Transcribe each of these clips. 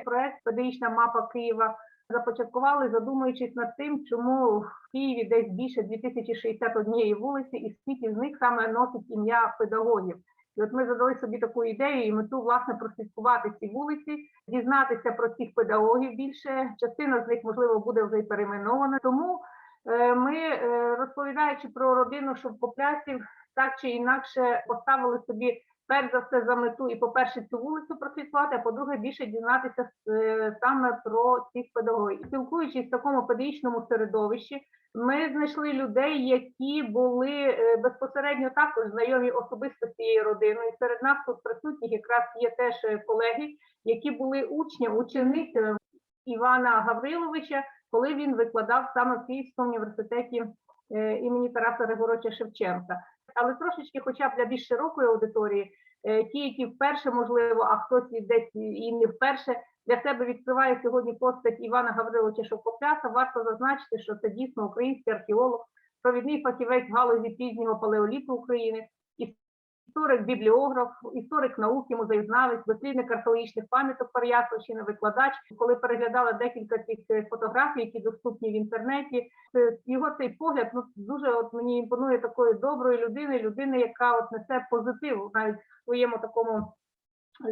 проект Педагогічна мапа Києва започаткували, задумуючись над тим, чому в Києві десь більше 2061 вулиці, і скільки з них саме носить ім'я педагогів. І от ми задали собі таку ідею і мету власне прослідкувати ці вулиці, дізнатися про цих педагогів більше. Частина з них можливо буде вже й перейменована. Тому е, ми, е, розповідаючи про родину шовкоплясів, так чи інакше поставили собі перш за все за мету і, по-перше, цю вулицю прослідкувати, а по-друге, більше дізнатися е, саме про цих педагогів. Спілкуючись в такому педагогічному середовищі, ми знайшли людей, які були е, безпосередньо також знайомі особисто з цією родиною. Серед нас тут присутніх якраз є теж е, колеги, які були учням, ученицями Івана Гавриловича, коли він викладав саме в Київському університеті імені Тараса Григоровича Шевченка. Але трошечки, хоча б для більш широкої аудиторії, е, ті, які вперше можливо, а хтось і десь і не вперше для себе відкриває сьогодні постать Івана Гавриловича Шовкопляса, варто зазначити, що це дійсно український археолог, провідний фахівець галузі пізнього палеоліту України, історик, бібліограф, історик науки, музеєзнавець, дослідник археологічних пам'яток Пар'ясовщини, викладач. Коли переглядала декілька цих е, фотографій, які доступні в інтернеті, його цей погляд ну дуже от мені імпонує такої доброї людини, людини, яка от несе позитив навіть в своєму такому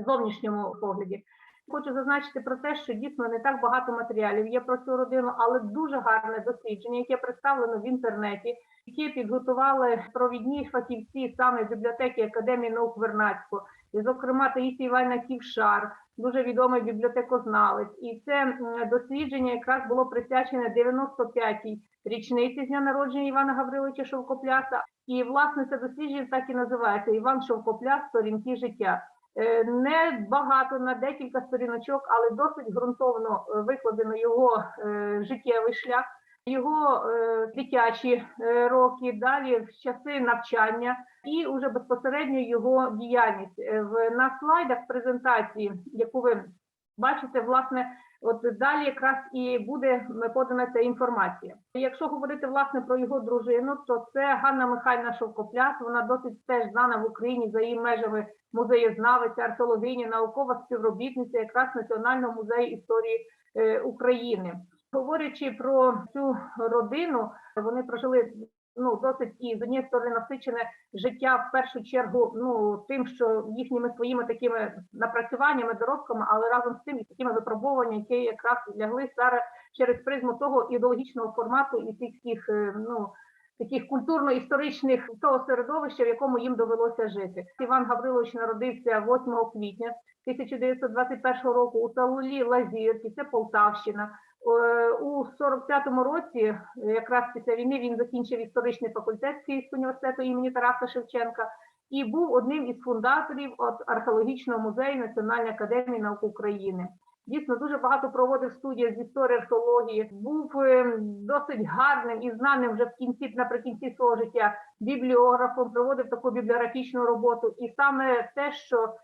зовнішньому погляді. Хочу зазначити про те, що дійсно не так багато матеріалів є про цю родину, але дуже гарне дослідження, яке представлено в інтернеті, яке підготували провідні фахівці саме бібліотеки Академії наук Вернадського, і, зокрема, Таїсія Івановна Ківшар, дуже відомий бібліотекознавець. І це дослідження якраз було присвячене 95-й річниці з дня народження Івана Гавриловича Шовкопляса. І власне це дослідження так і називається Іван Шовкопляс Сторінки життя. Е, Не багато на декілька сторіночок, але досить ґрунтовно е, викладено його е, життєвий шлях, його дитячі роки, далі часи навчання і уже безпосередньо його діяльність. На слайдах презентації, яку ви бачите, власне, от далі якраз і буде подана ця інформація. Якщо говорити власне про його дружину, то це Ганна Михайлівна Шовкопляс. Вона досить теж знана в Україні за її межами музеєзнавиця, археологиня, наукова співробітниця якраз Національного музею історії е, України. Говорячи про цю родину, вони прожили ну досить і з однієї сторони насичене життя в першу чергу, ну тим, що їхніми своїми такими напрацюваннями, доробками, але разом з тим і такими випробуваннями, які якраз лягли зараз через призму того ідеологічного формату і тих е, ну таких культурно-історичних того середовища, в якому їм довелося жити. Іван Гаврилович народився 8 квітня 1921 року у селі Лазірки, це Полтавщина. У 45-му році, якраз після війни, він закінчив історичний факультет Київського університету імені Тараса Шевченка і був одним із фундаторів от археологічного музею Національної академії наук України. Дійсно, дуже багато проводив студії з історії археології, був е, досить гарним і знаним вже в кінці наприкінці свого життя бібліографом, проводив таку бібліографічну роботу. І саме те, що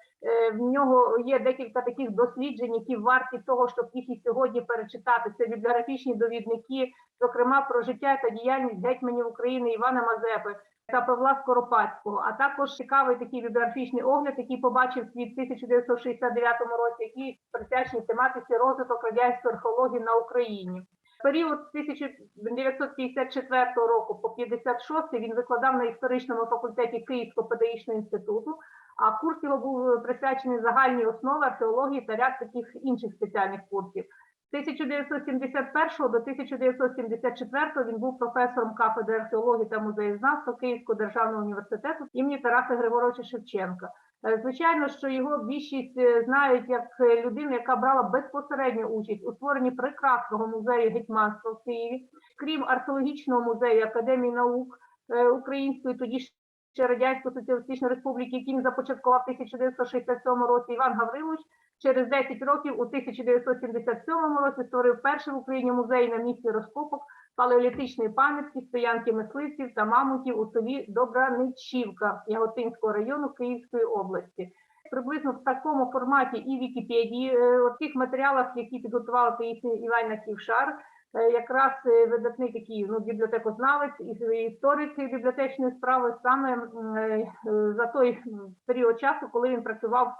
в нього є декілька таких досліджень, які варті того, щоб їх і сьогодні перечитати. Це бібліографічні довідники, зокрема про життя та діяльність гетьманів України Івана Мазепи та Павла Скоропадського, а також цікавий такий бібліографічний огляд, який побачив світ в 1969 році, який присвячений тематиці розвиток радянської археології на Україні. Період з 1954 року по 56 він викладав на історичному факультеті Київського педагогічного інституту, а курс його був присвячений загальній основі археології та ряд таких інших спеціальних курсів. З 1971 до 1974 він був професором кафедри археології та музеєзнавства Київського державного університету імені Тараса Григоровича Шевченка. Е, Звичайно, що його більшість е, знають як е, людину, яка брала безпосередню участь у створенні прекрасного музею гетьманства в Києві, крім археологічного музею Академії наук е, Української, тоді ще Радянської Соціалістичної Республіки, він започаткував в 1967 році Іван Гаврилович. Через 10 років у 1977 році створив перший в Україні музей на місці розкопок палеолітичної пам'ятки, стоянки мисливців та мамонтів у селі Добраничівка Яготинського району Київської області. Приблизно в такому форматі і Вікіпедії, е, в тих матеріалах, які підготувала Таїсія Іванівна Ківшар, е, якраз е, видатний такий ну, бібліотекознавець і історик бібліотечної справи саме е, е, за той період часу, коли він працював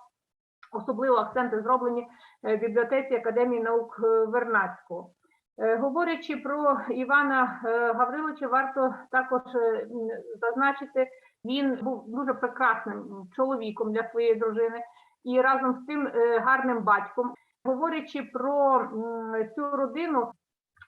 особливо акценти зроблені е, в бібліотеці Академії наук е, Вернадського. Е, Говорячи про Івана е, Гавриловича, варто також е, зазначити, він був дуже прекрасним чоловіком для своєї дружини і разом з тим е, гарним батьком. Говорячи про цю родину,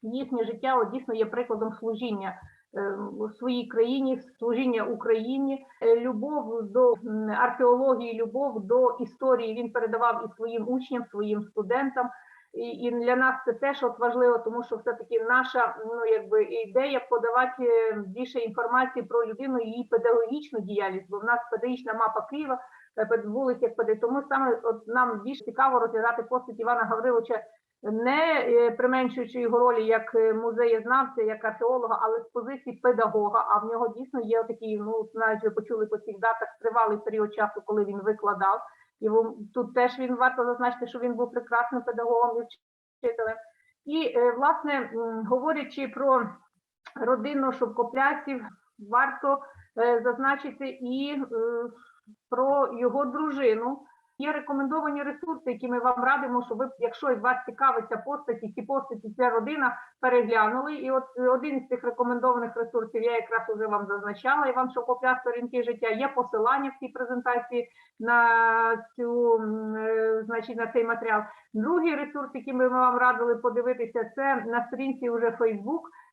їхнє життя от, дійсно є прикладом служіння е, у своїй країні, служіння Україні, Е, любов до археології, любов до історії він передавав і своїм учням, своїм студентам. І, і для нас це теж от важливо, тому що все-таки наша ну якби ідея подавати е, більше інформації про людину і її педагогічну діяльність, бо в нас педагогічна мапа Києва, е, як ПД. Тому саме от нам більш цікаво розглядати постать Івана Гавриловича не е, применшуючи його ролі як е, музеєзнавця, як археолога, але з позиції педагога. А в нього дійсно є такий, ну навіть ви почули по цих датах тривалий період часу, коли він викладав. І тут теж він варто зазначити, що він був прекрасним педагогом і вчителем. І е, власне говорячи про родину шовкоплясів, варто зазначити і про його дружину. Є рекомендовані ресурси, які ми вам радимо, щоб ви, якщо вас цікавить ця постаті, ці постаті, ця родина переглянули. І от е, один із цих рекомендованих ресурсів я якраз уже вам зазначала. Іван Шовкопляс сторінки життя. Є посилання в цій презентації на цю е, значить на цей матеріал. Другий ресурс, який ми вам радили подивитися, це на сторінці уже е,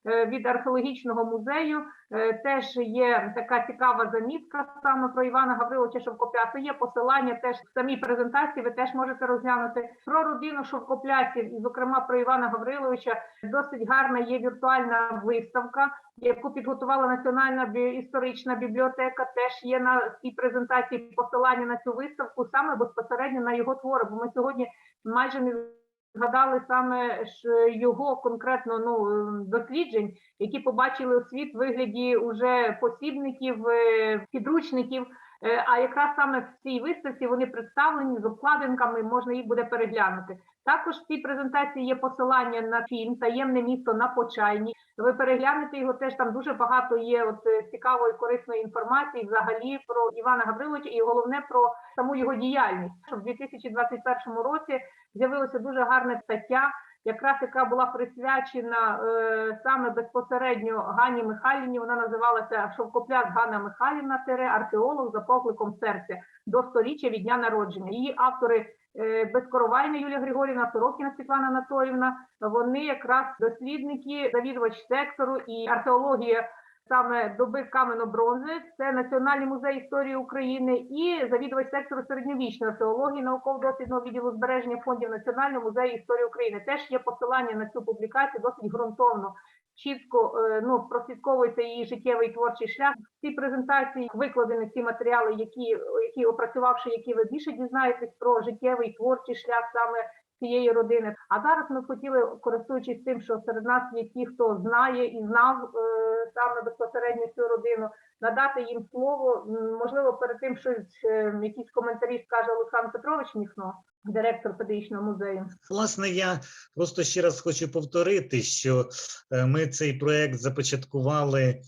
від археологічного музею. Е, Теж є така цікава замітка саме про Івана Гавриловича Шовкопляса. Є посилання теж в самій презентації. Ви теж можете розглянути про родину шовкоплясів, і зокрема про Івана Гавриловича. Досить гарна є віртуальна виставка, яку підготувала Національна історична бібліотека. Теж є на цій презентації посилання на цю виставку, саме безпосередньо на його твори. Бо ми сьогодні майже не згадали саме ж його конкретно ну е, досліджень, які побачили у світ в вигляді уже посібників, е, підручників. Е, А якраз саме в цій виставці вони представлені з обкладинками, можна їх буде переглянути. Також в цій презентації є посилання на фільм Таємне місто на Почайні. Ви переглянете його теж там дуже багато є от е, цікавої корисної інформації взагалі про Івана Гавриловича і головне про саму його діяльність. Що в 2021 році з'явилася дуже гарна стаття, якраз яка була присвячена е, саме безпосередньо Ганні Михайлівні. Вона називалася Шовкопляс Ганна Михайлівна тире археолог за покликом серця до сторіччя від дня народження. Її автори е, Безкоровайна Юлія Григорівна, Сорокіна Світлана Анатолівна. Вони якраз дослідники, завідувач сектору і археологія саме доби камено-бронзи. Це Національний музей історії України і завідувач сектору середньовічної археології науково-дослідного відділу збереження фондів Національного музею історії України. Теж є посилання на цю публікацію досить ґрунтовно. Чітко е, ну прослідковується її життєвий творчий шлях. В цій презентації викладені ці матеріали, які які опрацювавши, які ви більше дізнаєтесь про життєвий творчий шлях саме цієї родини. А зараз ми хотіли, користуючись тим, що серед нас є ті, хто знає і знав е, саме безпосередньо цю родину, надати їм слово. Можливо, перед тим щось е, якісь коментарі скаже Олександр Петрович Міхно, директор педагогічного музею. Власне, я просто ще раз хочу повторити, що е, ми цей проект започаткували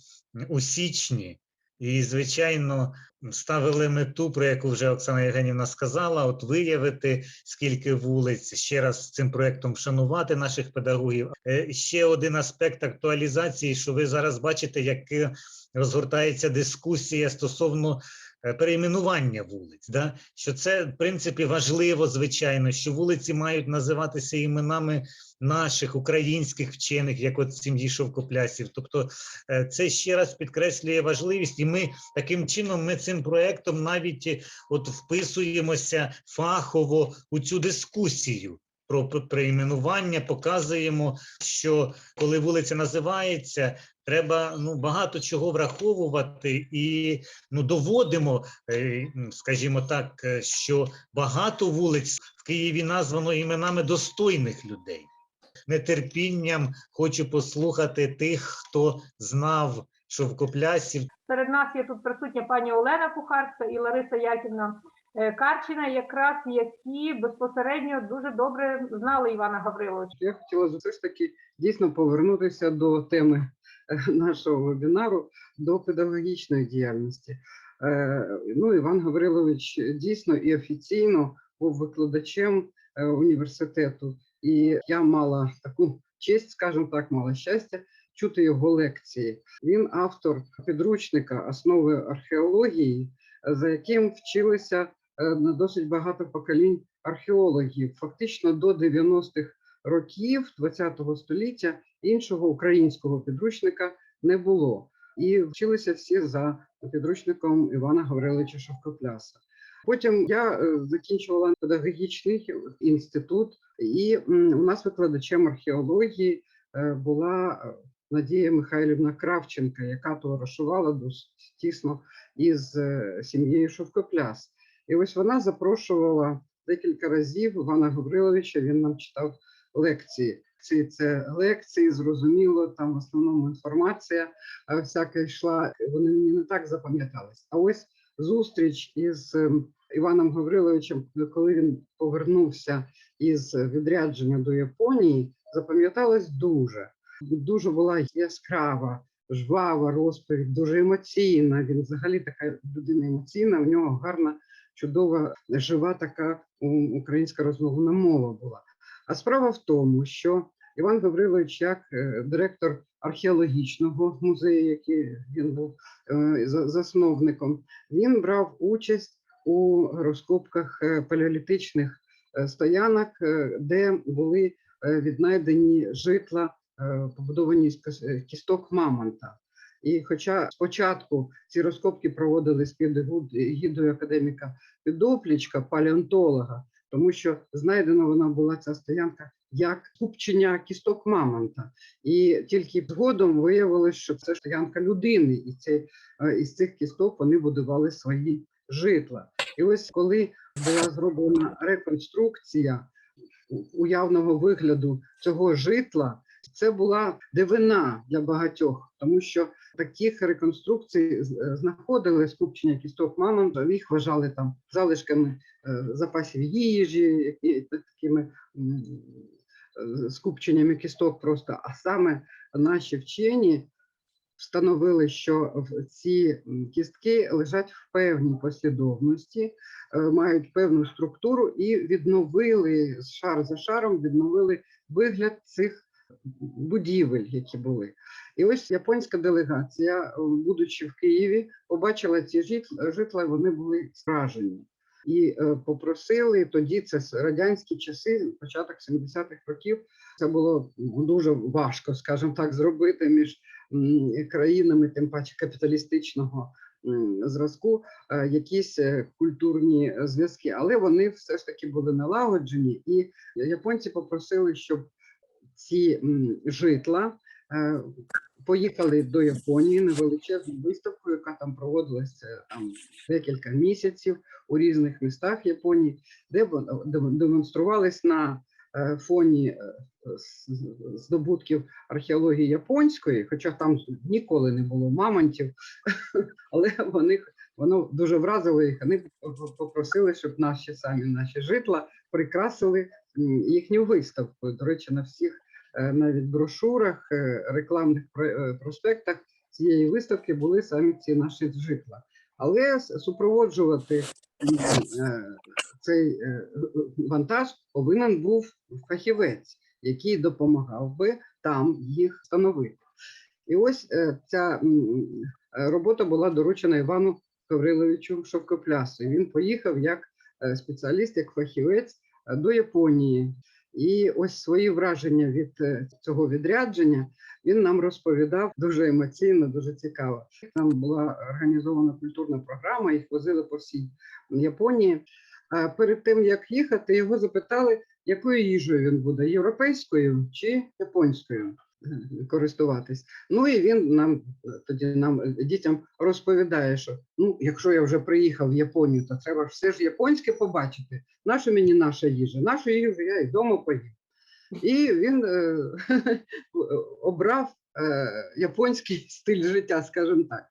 у січні, і, звичайно, ставили мету, про яку вже Оксана Євгенівна сказала: от виявити скільки вулиць, ще раз цим проектом вшанувати наших педагогів. Е, Ще один аспект актуалізації, що ви зараз бачите, як е, розгортається дискусія стосовно перейменування вулиць. Да? Що це в принципі важливо, звичайно, що вулиці мають називатися іменами наших українських вчених, як от сім'ї Шовкоплясів. Тобто, е, це ще раз підкреслює важливість, і ми таким чином ми цим проектом навіть е, от вписуємося фахово у цю дискусію. Про п- перейменування показуємо, що коли вулиця називається, треба ну багато чого враховувати, і ну доводимо, е, скажімо так, е, що багато вулиць в Києві названо іменами достойних людей. Нетерпінням хочу послухати тих, хто знав Шовкоплясів, Серед нас є тут присутня пані Олена Кухарська і Лариса Яківна е, Карчина, якраз які безпосередньо дуже добре знали Івана Гавриловича. Я хотіла все ж таки дійсно повернутися до теми нашого вебінару до педагогічної діяльності. Е, Ну, Іван Гаврилович дійсно і офіційно був викладачем е, університету, і я мала таку честь, скажімо так, мала щастя чути його лекції. Він автор підручника основи археології, за яким вчилися е, на досить багато поколінь археологів. Фактично до 90-х років ХХ століття іншого українського підручника не було. І вчилися всі за підручником Івана Гавриловича Шовкопляса. Потім я е, закінчувала педагогічний інститут, і у нас викладачем археології е, була е, Надія Михайлівна Кравченка, яка товаришувала досить тісно із сім'єю Шовкопляс. І ось вона запрошувала декілька разів Івана Гавриловича. Він нам читав лекції. Ці це лекції, зрозуміло, там в основному інформація е, всяка йшла. Вони мені не так запам'ятались. А ось зустріч із ем, Іваном Гавриловичем, коли він повернувся із відрядження до Японії, запам'яталась дуже. Дуже була яскрава, жвава розповідь, дуже емоційна. Він взагалі така людина емоційна. В нього гарна, чудова, жива така українська розмовна мова була. А справа в тому, що Іван Гаврилович, як е, директор археологічного музею, який він був е, засновником, він брав участь у розкопках е, палеолітичних е, стоянок, е, де були е, віднайдені житла, е, побудовані з е, кісток мамонта. І хоча спочатку ці розкопки проводились під егідою академіка Підоплічка, палеонтолога, тому що знайдена вона була ця стоянка як купчення кісток мамонта. І тільки згодом виявилось, що це стоянка людини, і це, е, із цих кісток вони будували свої житла. І ось коли була зроблена реконструкція уявного вигляду цього житла, це була дивина для багатьох, тому що таких реконструкцій е, знаходили скупчення кісток мамонта, їх вважали там залишками е, запасів їжі, такими е, скупченнями кісток просто. А саме наші вчені встановили, що ці кістки лежать в певній послідовності, мають певну структуру і відновили шар за шаром, відновили вигляд цих будівель, які були. І ось японська делегація, е, будучи в Києві, побачила ці житла, вони були справжні. І е, попросили тоді, це радянські часи, початок 70-х років. Це було дуже важко, скажімо так, зробити між країнами, тим паче капіталістичного зразку, е, якісь культурні зв'язки, але вони все ж таки були налагоджені, і японці попросили, щоб ці житла е, поїхали до Японії на величезну виставку, яка там проводилася там декілька місяців у різних містах Японії, де демонструвались на е, фоні е, здобутків археології японської, хоча там ніколи не було мамонтів, але вони воно дуже вразило їх. Вони попросили, щоб наші самі наші житла прикрасили їхню виставку. До речі, на всіх навіть брошурах, е, рекламних е, проспектах цієї виставки були самі ці наші житла. Але супроводжувати е, цей е, вантаж повинен був фахівець, який допомагав би там їх встановити. І ось е, ця е, робота була доручена Івану Гавриловичу Шовкоплясу. Він поїхав як е, спеціаліст, як фахівець е, до Японії. І ось свої враження від е, цього відрядження він нам розповідав дуже емоційно, дуже цікаво. Там була організована культурна програма, їх возили по всій Японії. А перед тим як їхати, його запитали, якою їжею він буде європейською чи японською користуватись. Ну і він нам е, тоді нам е, дітям розповідає, що ну, якщо я вже приїхав в Японію, то треба все ж японське побачити. Наша мені наша їжа, нашу їжу я і вдома поїм. І він е, обрав японський стиль життя, скажімо так.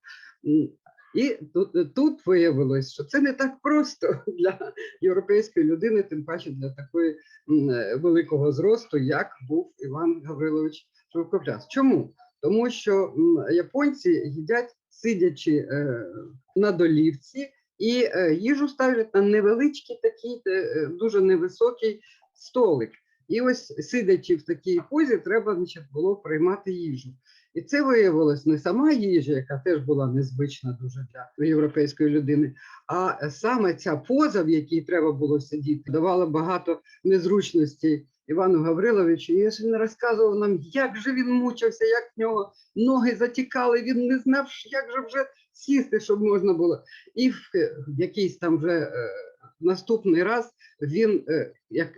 І тут, тут виявилось, що це не так просто для європейської людини, тим паче для такої великого зросту, як був Іван Гаврилович Шовкопляс. Чому? Тому що японці їдять сидячи е, на долівці і е, їжу ставлять на невеличкий такий е, дуже невисокий столик. І ось сидячи в такій позі, треба значить, було приймати їжу. І це виявилось не сама їжа, яка теж була незвична дуже для європейської людини, а саме ця поза, в якій треба було сидіти, давала багато незручностей Івану Гавриловичу. І він розказував нам, як же він мучився, як в нього ноги затікали, він не знав, як же вже сісти, щоб можна було. І в е, якийсь там вже е, наступний раз він, е, як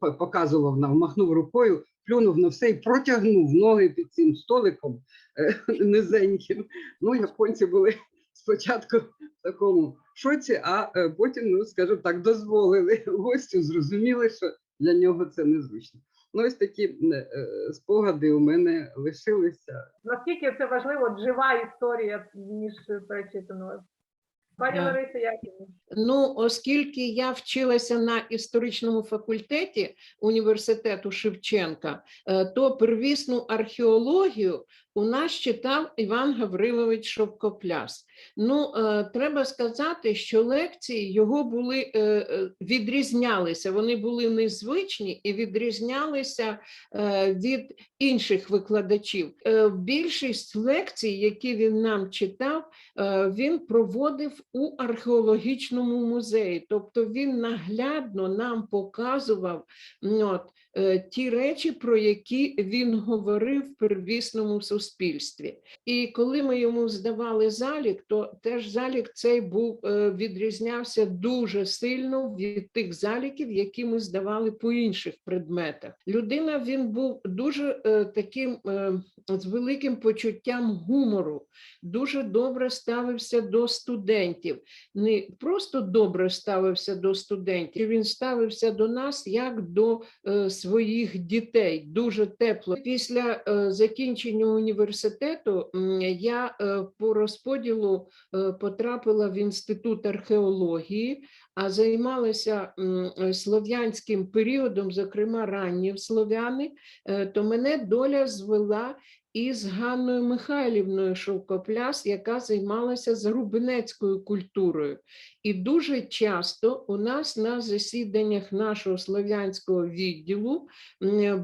по- показував нам, махнув рукою, плюнув на все і протягнув ноги під цим столиком е, низеньким. Ну, японці були спочатку в такому шоці, а е, потім, ну скажімо так, дозволили гостю, зрозуміли, що для нього це незвично. Ну, ось такі е, спогади у мене лишилися. Наскільки це важливо, жива історія, ніж перечитаною. Пані. Лариса Яківна. Ну, оскільки я вчилася на історичному факультеті університету Шевченка, е, то первісну археологію у нас читав Іван Гаврилович Шовкопляс. Ну, е, треба сказати, що лекції його були е, е, відрізнялися. Вони були незвичні і відрізнялися е, від інших викладачів. Е, Більшість лекцій, які він нам читав, е, він проводив у археологічному музеї. Тобто він наглядно нам показував от, ті речі, про які він говорив в первісному суспільстві. І коли ми йому здавали залік, то теж залік цей був е, відрізнявся дуже сильно від тих заліків, які ми здавали по інших предметах. Людина він був дуже е, таким е, з великим почуттям гумору, дуже добре ставився до студентів. Не просто добре ставився до студентів, він ставився до нас як до своїх дітей, дуже тепло. Після закінчення університету я е, по розподілу е, потрапила в інститут археології, а займалася е, слов'янським періодом, зокрема ранні слов'яни, е, то мене доля звела із Ганною Михайлівною Шовкопляс, яка займалася зарубинецькою культурою. І дуже часто у нас на засіданнях нашого слов'янського відділу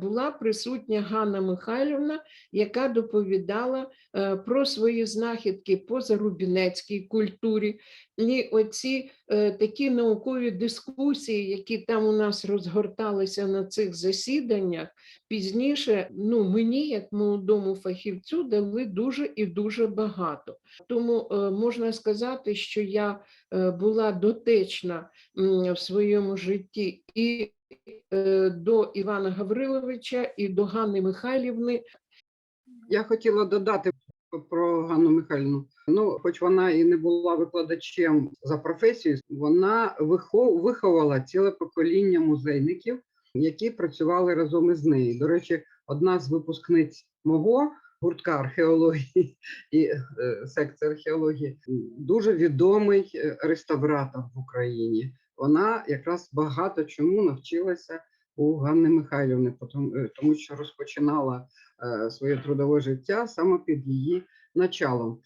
була присутня Ганна Михайлівна, яка доповідала е, про свої знахідки по зарубінецькій культурі. І оці такі наукові дискусії, які там у нас розгорталися на цих засіданнях, пізніше ну, мені, як молодому фахівцю, дали дуже і дуже багато. Тому е, можна сказати, що я е, була дотична м, в своєму житті і е, до Івана Гавриловича, і до Ганни Михайлівни. Я хотіла додати про Ганну Михайлівну. Ну, хоч вона і не була викладачем за професією, вона вихо- виховала ціле покоління музейників, які працювали разом із нею. До речі, одна з випускниць мого гуртка археології і е, секції археології дуже відомий е, реставратор в Україні. Вона якраз багато чому навчилася у Ганни Михайлівни, е, тому що розпочинала е, своє трудове життя саме під її началом.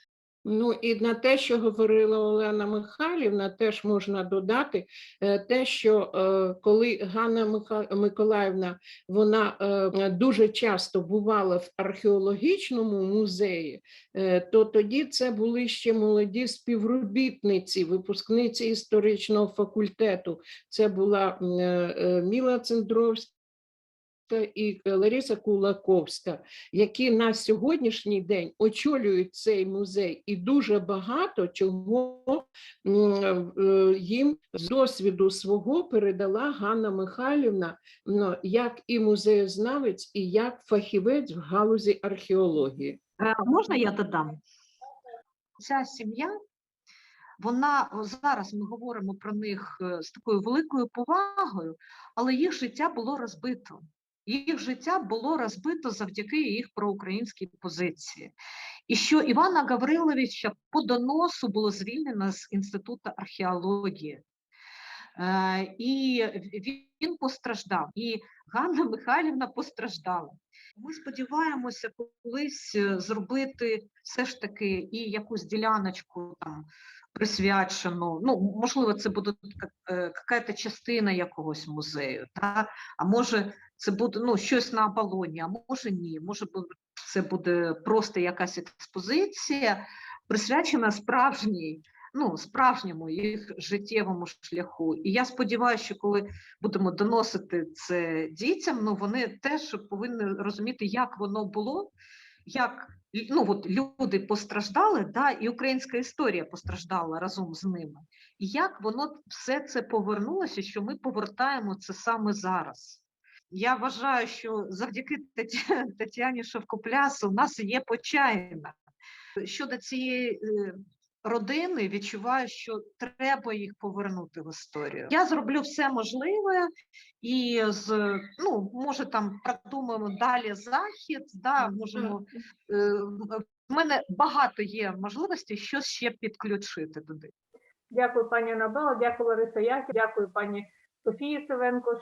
Ну і на те, що говорила Олена Михайлівна, теж можна додати е, те, що е, коли Ганна Миколаївна вона е, дуже часто бувала в археологічному музеї, то тоді це були ще молоді співробітниці, випускниці історичного факультету. Це була Міла Цендровська. І Лариса Кулаковська, які на сьогоднішній день очолюють цей музей, і дуже багато чого е, їм з досвіду свого передала Ганна Михайлівна, як і музеєзнавець, і як фахівець в галузі археології. Е, Можна я додам? Ця сім'я, вона зараз ми говоримо про них е, з такою великою повагою, але їх життя було розбито. Їх життя було розбито завдяки їх проукраїнській позиції. І що Івана Гавриловича по доносу було звільнено з Інституту археології. Е, І він постраждав, і Ганна Михайлівна постраждала. Ми сподіваємося колись е, зробити все ж таки і якусь діляночку там присвячену. Ну, можливо, це буде якась частина якогось музею, та? а може, це буде ну, щось на Аполлоні, а може ні. Може, це буде просто якась експозиція, присвячена справжній, ну, справжньому їх життєвому шляху. І я сподіваюся, що коли будемо доносити це дітям, ну вони теж повинні розуміти, як воно було, як ну, от люди постраждали, да, і українська історія постраждала разом з ними. І як воно все це повернулося, що ми повертаємо це саме зараз. Я вважаю, що завдяки Тетяні Шовкоплясу у нас є почайна. Щодо цієї е, родини, відчуваю, що треба їх повернути в історію. Я зроблю все можливе і з ну, може там продумаємо далі захід. Да, можемо е, в мене багато є можливостей щось ще підключити туди. Дякую, пані Анабела, дякую Лариса Яхі, дякую пані Софії Севенко,